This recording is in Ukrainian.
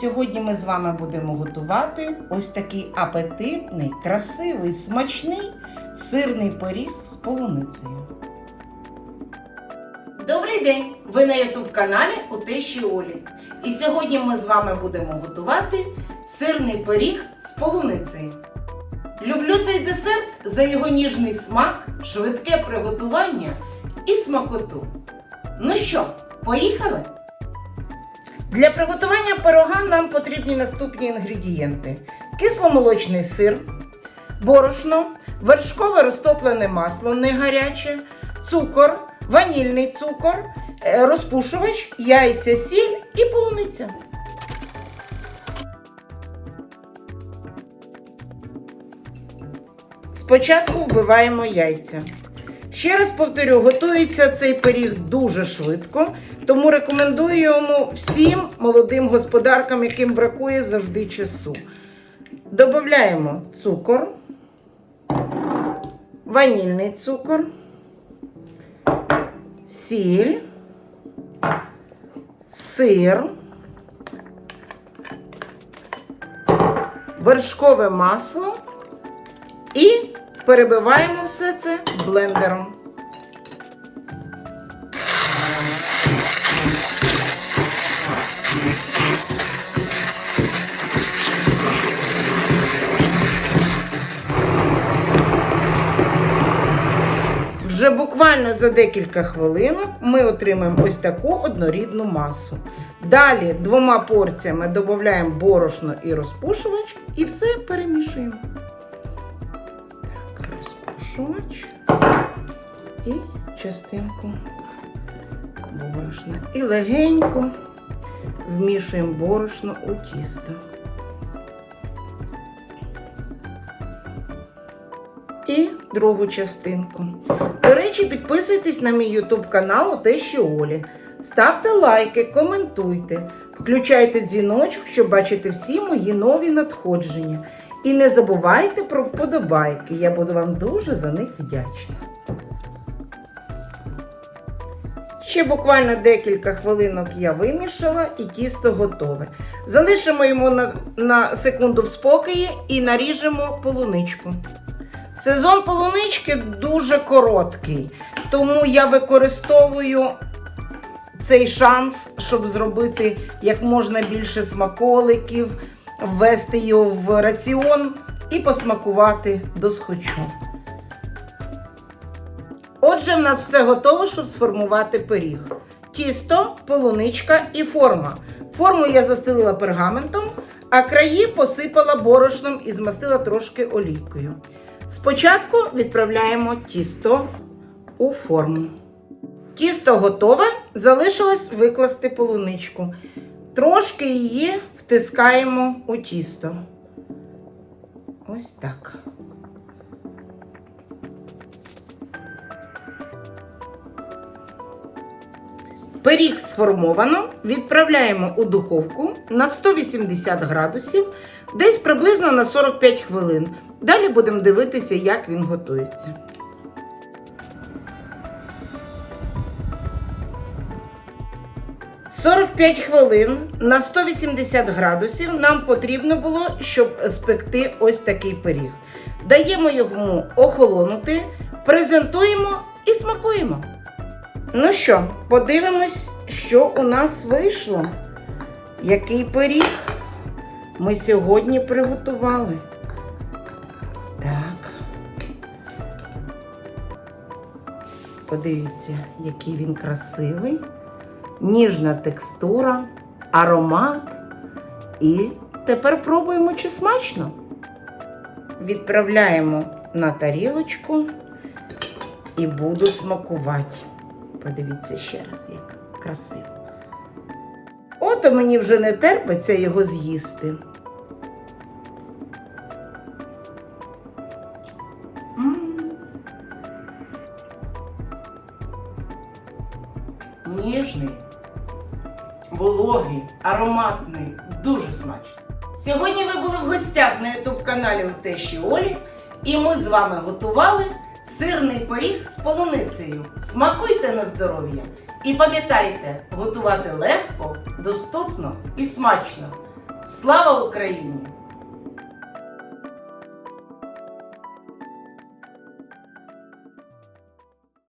Сьогодні ми з вами будемо готувати ось такий апетитний, красивий, смачний сирний пиріг з полуницею. Добрий день! Ви на youtube каналі у Тещі Олі. І сьогодні ми з вами будемо готувати сирний пиріг з полуницею. Люблю цей десерт за його ніжний смак, швидке приготування і смакоту. Ну що, поїхали? Для приготування пирога нам потрібні наступні інгредієнти: кисломолочний сир, борошно, вершкове розтоплене масло не гаряче, цукор, ванільний цукор, е, розпушувач, яйця, сіль і полуниця. Спочатку вбиваємо яйця. Ще раз повторю, готується цей пиріг дуже швидко, тому рекомендую йому всім молодим господаркам, яким бракує завжди часу. Додаємо цукор, ванільний цукор, сіль, сир, вершкове масло і перебиваємо все це блендером. Вже буквально за декілька хвилин ми отримаємо ось таку однорідну масу. Далі двома порціями додаємо борошно і розпушувач і все перемішуємо. Розпушувач і частинку борошна. І легенько вмішуємо борошно у тісто. І другу частинку. До речі, підписуйтесь на мій YouTube канал у Тещі Олі. Ставте лайки, коментуйте, включайте дзвіночок, щоб бачити всі мої нові надходження. І не забувайте про вподобайки. Я буду вам дуже за них вдячна. Ще буквально декілька хвилинок я вимішала і тісто готове. Залишимо йому на, на секунду в спокої і наріжемо полуничку. Сезон полунички дуже короткий, тому я використовую цей шанс, щоб зробити як можна більше смаколиків, ввести його в раціон і посмакувати досхочу. Отже, в нас все готово, щоб сформувати пиріг. Тісто, полуничка і форма. Форму я застелила пергаментом, а краї посипала борошном і змастила трошки олійкою. Спочатку відправляємо тісто у форму. Тісто готове, залишилось викласти полуничку. Трошки її втискаємо у тісто. Ось так. Пиріг сформовано, відправляємо у духовку на 180 градусів, десь приблизно на 45 хвилин. Далі будемо дивитися, як він готується. «45 хвилин на 180 градусів нам потрібно було, щоб спекти ось такий пиріг. Даємо йому охолонути, презентуємо і смакуємо. Ну що, подивимось, що у нас вийшло. Який пиріг ми сьогодні приготували. Так. Подивіться, який він красивий, ніжна текстура, аромат. І тепер пробуємо, чи смачно. Відправляємо на тарілочку і буду смакувати. Подивіться ще раз, як красиво. Ото мені вже не терпиться його з'їсти. Ніжний, вологий, ароматний, дуже смачний. Сьогодні ви були в гостях на ютуб каналі у Тещі Олі, і ми з вами готували сирний поріг з полуницею. Смакуйте на здоров'я! І пам'ятайте, готувати легко, доступно і смачно. Слава Україні!